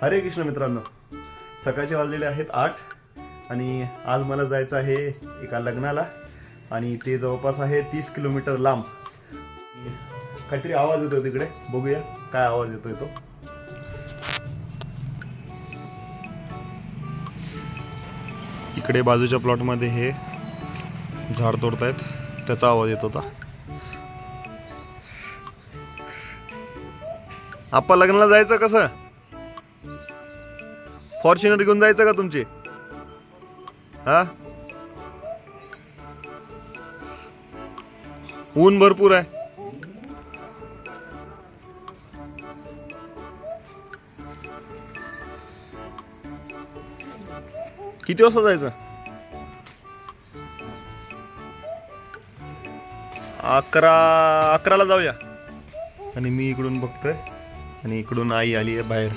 हरे कृष्ण मित्रांनो. सकाळचे वाजलेले आहेत आठ आणि आज मला जायचं आहे एका लग्नाला आणि ते जवळपास आहे तीस किलोमीटर लांब. काहीतरी आवाज येतो तिकडे. बघूया काय आवाज येतोय तो. इकडे बाजूच्या प्लॉटमध्ये हे झाड तोडतायत. त्याचा आवाज येत होता. आप्पा लग्नाला जायचं कसं? फॉर्च्युनर घेऊन जायचं का तुमची? हा? ऊन भरपूर आहे. किती वाजता जायचं? अकरा अकराला जाऊया. आणि मी इकडून बघतोय. आणि इकडून आई आली आहे बाहेर.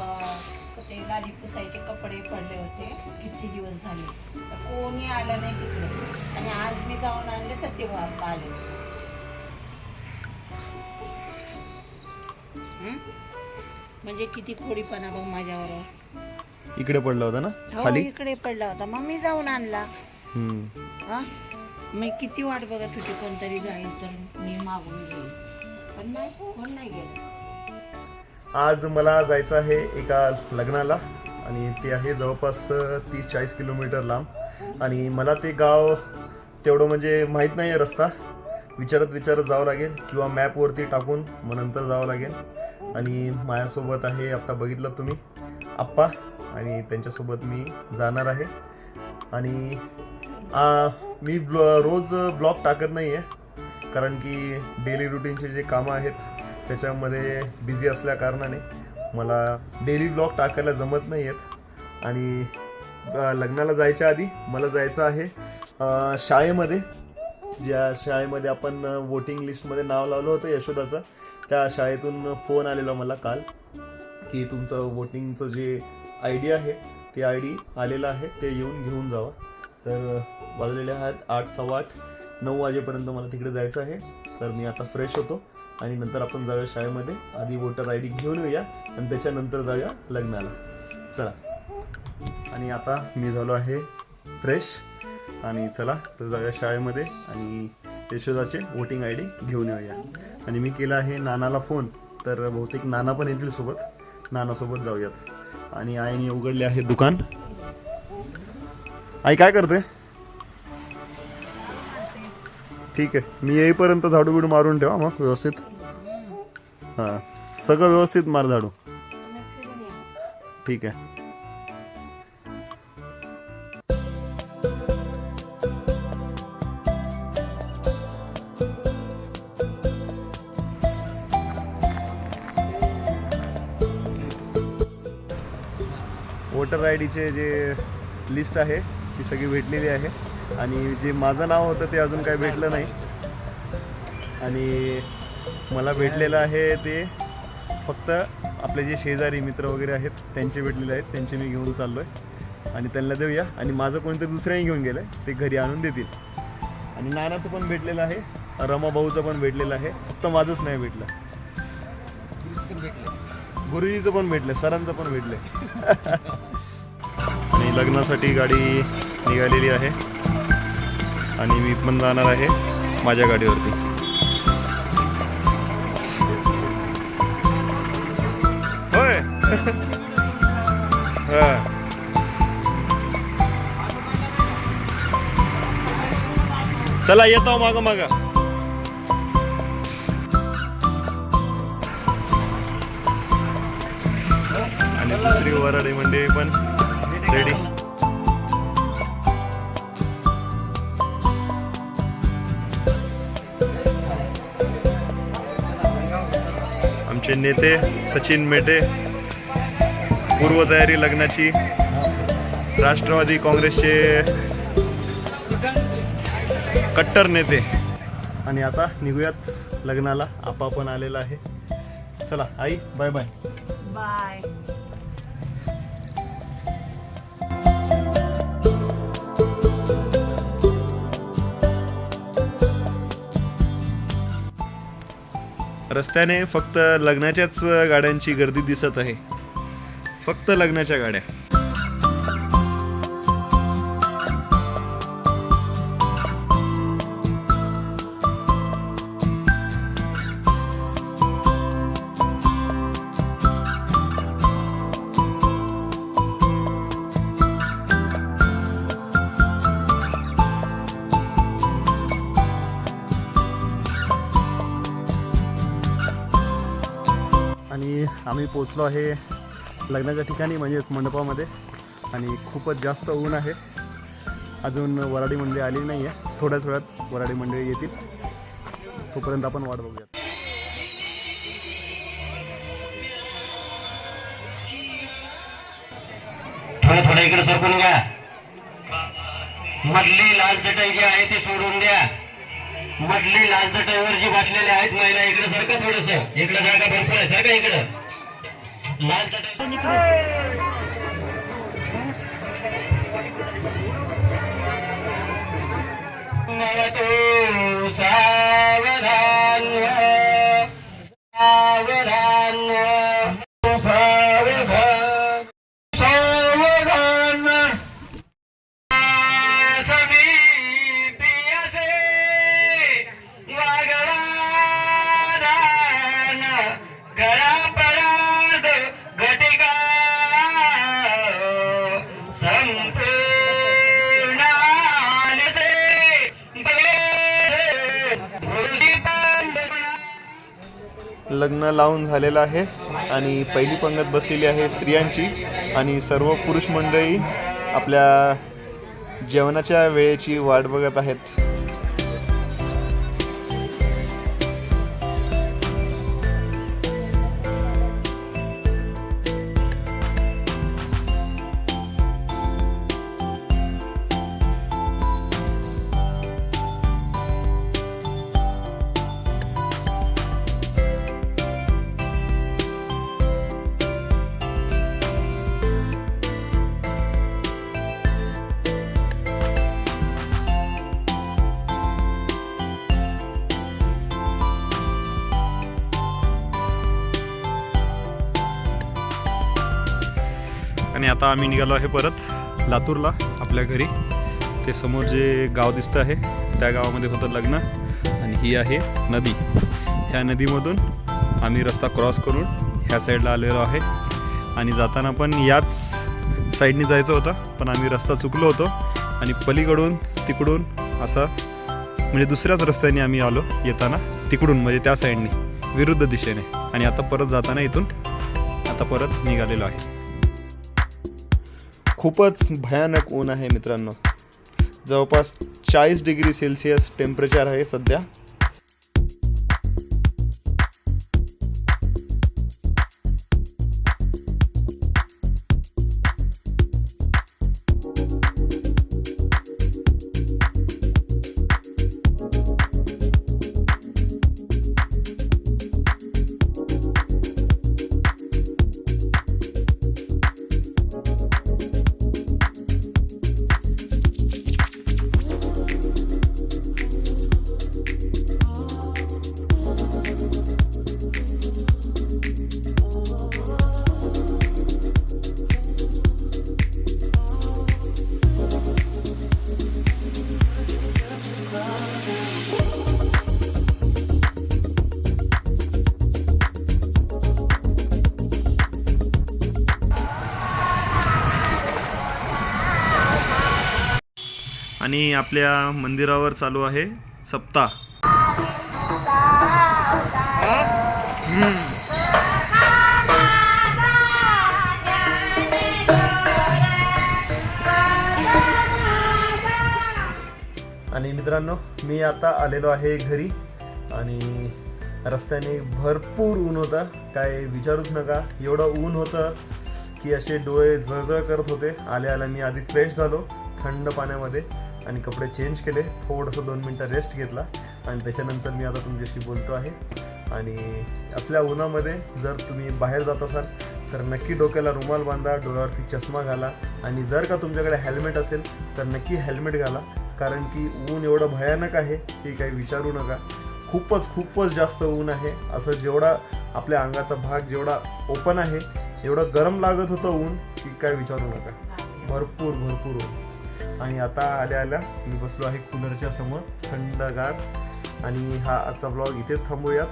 ते पुसायचे कपडे पडले होते. किती दिवस झाले? तर कोणी आलं नाही तिकडे. आणि आज मी जाऊन आणले तर ते आले? म्हणजे किती खोडीपणा बघ माझ्यावर. इकडे पडलं होतं ना? हो खाली? इकडे पडला होता. मग मी जाऊन आणला. हा? मी किती वाट बघत होती कोणतरी जाईल तर मी मागून घेईन पण नाही कोण नाही गेलं. आज मला जायचं आहे एका लग्नाला आणि ते आहे जवळपास तीस चाळीस किलोमीटर लांब. आणि मला ते गाव तेवढं म्हणजे माहीत नाही आहे रस्ता. विचारत विचारत जावं लागेल किंवा मॅपवरती टाकून मग नंतर जावं लागेल. आणि माझ्यासोबत आहे आत्ता बघितलं तुम्ही आप्पा. आणि त्यांच्यासोबत मी जाणार आहे. आणि मी ब्लॉ रोज ब्लॉग टाकत नाही आहे कारण की डेली रुटीनचे जे कामं आहेत त्याच्यामध्ये बिझी असल्या कारणाने मला डेली ब्लॉग टाकायला जमत नाही आहेत. आणि लग्नाला जायच्या आधी मला जायचं आहे शाळेमध्ये. ज्या शाळेमध्ये आपण वोटिंग लिस्टमध्ये नाव लावलं होतं यशोदाचं त्या शाळेतून फोन आलेला मला काल की तुमचं वोटिंगचं जे आय डी आहे ते आय डी आलेलं आहे ते येऊन घेऊन जावा. तर वाजलेले आहेत आठ सव्वा आठ नऊ वाजेपर्यंत मला तिकडे जायचं आहे. तर मी आता फ्रेश होतो. आणि नंतर आपण जाऊया शाळेमध्ये. आधी वोटर आय डी घेऊन येऊया आणि त्याच्यानंतर जाऊया लग्नाला. चला. आणि आता मी झालो आहे फ्रेश आणि चला तर जाऊया शाळेमध्ये आणि यशोदाचे वोटिंग आय डी घेऊन येऊया. आणि मी केला आहे नानाला फोन तर बहुतेक नाना पण येतील सोबत. नानासोबत जाऊयात. आणि आईने उघडले आहे दुकान. आई काय करते? ठीक आहे. मी येईपर्यंत झाडू बिडू मारून ठेवा मग व्यवस्थित. हां. सगळं व्यवस्थित मार झाडू. ठीक आहे. वोटर आय डीचे जे लिस्ट आहे ती सगळी भेटलेली आहे. आणि जे माझं नाव होतं ते अजून काही भेटलं नाही. आणि मला भेटलेलं आहे ते फक्त आपले जे शेजारी मित्र वगैरे आहेत त्यांचे भेटलेले आहेत त्यांचे मी घेऊन चाललो आहे आणि त्यांना देऊया. आणि माझं कोणतरी दुसऱ्याही घेऊन गेलं आहे ते घरी आणून देतील. आणि नानाचं पण भेटलेलं आहे रमाभाऊचं पण भेटलेलं आहे फक्त माझंच नाही भेटलं. गुरुजीचं पण भेटलं सरांचं पण भेटलं आणि लग्नासाठी गाडी निघालेली आहे. आणि मी पण जाणार आहे माझ्या गाडीवरती. होय. हा. चला येतो माग माग. आणि दुसरी वराडी म्हणजे पण रेडी आमचे नेते सचिन मेटे पूर्वतयारी लग्नाची राष्ट्रवादी काँग्रेसचे कट्टर नेते. आणि आता निघूयात लग्नाला. आपापण आलेला आहे. चला आई बाय बाय बाय रस्त्याने फक्त लग्नाच्याच गाड्यांची गर्दी दिसत आहे. फक्त लग्नाच्या गाड्या. आम्ही पोचलो आहे लग्नाच्या ठिकाणी म्हणजेच मंडपामध्ये. आणि खूपच जास्त ऊन आहे. अजून वराडी मंडळी आली नाही आहे थोड्याच वेळात वराडी मंडळी येतील. तोपर्यंत आपण वाट बघूया थोडं थोडं इकडे सरकून घ्या. मधली लाल चटई जी आहे ती सोडून द्या. मधली लाल चटईवर जी बसलेल्या आहेत महिला इकडे सारखं थोडस. इकडे जागा भरपूर आहे सारखं इकडं. सावधान लग्न लावून झालेलं आहे आणि पहिली पंगत बसलेली आहे स्त्रियांची आणि सर्व पुरुष मंडळी आपल्या जेवणाच्या वेळेची वाट बघत आहेत. आणि आता आम्ही निघालो आहे परत लातूरला आपल्या घरी. ते समोर जे गाव दिसतं आहे त्या गावामध्ये होतं लग्न. आणि ही आहे नदी. ह्या नदीमधून आम्ही रस्ता क्रॉस करून ह्या साईडला आलेलो आहे. आणि जाताना पण याच साईडने जायचं होतं पण आम्ही रस्ता चुकलो होतो. आणि पलीकडून तिकडून असा म्हणजे दुसऱ्याच रस्त्याने आम्ही आलो येताना तिकडून म्हणजे त्या साईडने विरुद्ध दिशेने. आणि आता परत जाताना इथून आता परत निघालेलो आहे. खूपच भयानक ऊन आहे मित्रांनो. जवळपास चाळीस डिग्री सेल्सिअस टेम्परेचर आहे सध्या. आणि आपल्या मंदिरावर चालू आहे सप्ताह. आणि मित्रांनो मी आता आलेलो आहे घरी आणि रस्त्याने भरपूर ऊन होता. काय विचारूच नका एवढं ऊन होतं की असे डोळे जळजळ करत होते. आल्या आल्या मी आधी फ्रेश झालो थंड पाण्यामध्ये. आणि कपडे चेंज केले थोडंसं दोन मिनटं रेस्ट घेतला आणि त्याच्यानंतर मी आता तुमच्याशी बोलतो आहे. आणि असल्या उन्हामध्ये जर तुम्ही बाहेर जात असाल तर नक्की डोक्याला रुमाल बांधा डोळ्यावरती चष्मा घाला आणि जर का तुमच्याकडे हेल्मेट असेल तर नक्की हेल्मेट घाला. कारण की ऊन एवढं भयानक आहे की काही विचारू नका. खूपच खूपच जास्त ऊन आहे. असं जेवढा आपल्या अंगाचा भाग जेवढा ओपन आहे एवढं गरम लागत होतं ऊन की काय विचारू नका. भरपूर भरपूर ऊन. आणि आता आल्या आल्या मी बसलो आहे कूलरच्या समोर थंडगार. आणि हा आजचा ब्लॉग इथेच थांबूयात.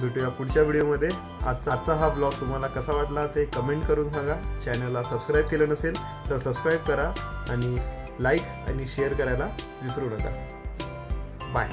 भेटूया पुढच्या व्हिडिओमध्ये. आजचा आजचा हा ब्लॉग तुम्हाला कसा वाटला ते कमेंट करून सांगा. चॅनलला सबस्क्राईब केलं नसेल तर सबस्क्राईब करा आणि लाईक आणि शेअर करायला विसरू नका. बाय